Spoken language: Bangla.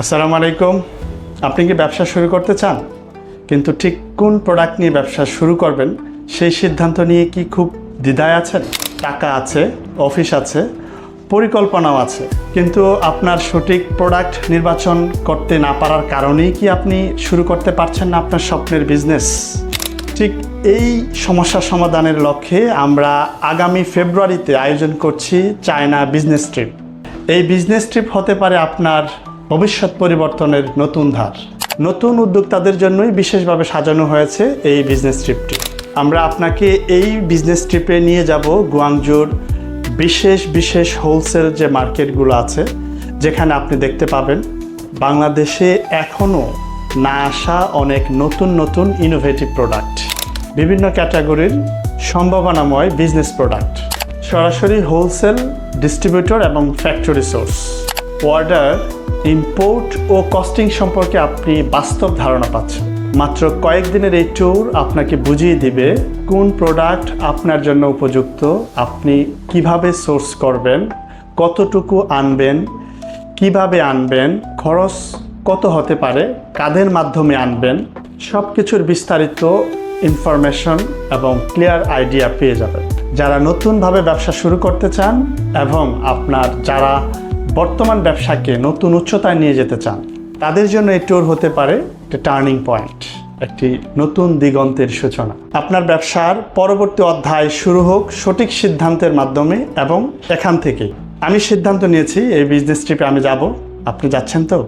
আসসালামু আলাইকুম। আপনি কি ব্যবসা শুরু করতে চান? কিন্তু ঠিক কোন প্রোডাক্ট নিয়ে ব্যবসা শুরু করবেন, সেই সিদ্ধান্ত নিয়ে কি খুব দ্বিধায় আছেন? টাকা আছে অফিস আছে, পরিকল্পনাও আছে। কিন্তু আপনার সঠিক প্রোডাক্ট নির্বাচন করতে না পারার কারণেই কি আপনি শুরু করতে পারছেন না আপনার স্বপ্নের বিজনেস ঠিক এই সমস্যা সমাধানের লক্ষ্যে আমরা আগামী ফেব্রুয়ারিতে আয়োজন করছি চায়না বিজনেস ট্রিপ এই বিজনেস ট্রিপ হতে পারে আপনার ভবিষ্যৎ পরিবর্তনের নতুন ধার। নতুন উদ্যোক্তাদের জন্যই বিশেষভাবে সাজানো হয়েছে এই বিজনেস ট্রিপটি আমরা আপনাকে এই বিজনেস ট্রিপে নিয়ে যাব গুয়াংজুর বিশেষ বিশেষ হোলসেল যে মার্কেটগুলো আছে, যেখানে আপনি দেখতে পাবেন বাংলাদেশে এখনও না আসা অনেক নতুন নতুন ইনোভেটিভ প্রোডাক্ট বিভিন্ন ক্যাটাগরির সম্ভাবনাময় বিজনেস প্রোডাক্ট সরাসরি হোলসেল ডিস্ট্রিবিউটর এবং ফ্যাক্টরি সোর্স অর্ডার ইম্পোর্ট ও কস্টিং সম্পর্কে আপনি বাস্তব ধারণা পাচ্ছেন। মাত্র কয়েকদিনের এই ট্যুর আপনাকে বুঝিয়ে দিবে কোন প্রোডাক্ট আপনার জন্য উপযুক্ত, আপনি কীভাবে সোর্স করবেন, কতটুকু আনবেন, কীভাবে আনবেন, খরচ কত হতে পারে, কাদের মাধ্যমে আনবেন সব কিছুর বিস্তারিত ইনফরমেশন এবং ক্লিয়ার আইডিয়া পেয়ে যাবেন। যারা নতুনভাবে ব্যবসা শুরু করতে চান এবং আপনার যারা বর্তমান ব্যবসাকে নতুন উচ্চতায় নিয়ে যেতে চান, তাদের জন্য এই ট্যুর হতে পারে একটা টার্নিং পয়েন্ট একটি নতুন দিগন্তের সূচনা। আপনার ব্যবসার পরবর্তী অধ্যায় শুরু হোক সঠিক সিদ্ধান্তের মাধ্যমে এবং এখান থেকে আমি সিদ্ধান্ত নিয়েছি, এই বিজনেস ট্রিপে আমি যাব। আপনি যাচ্ছেন তো?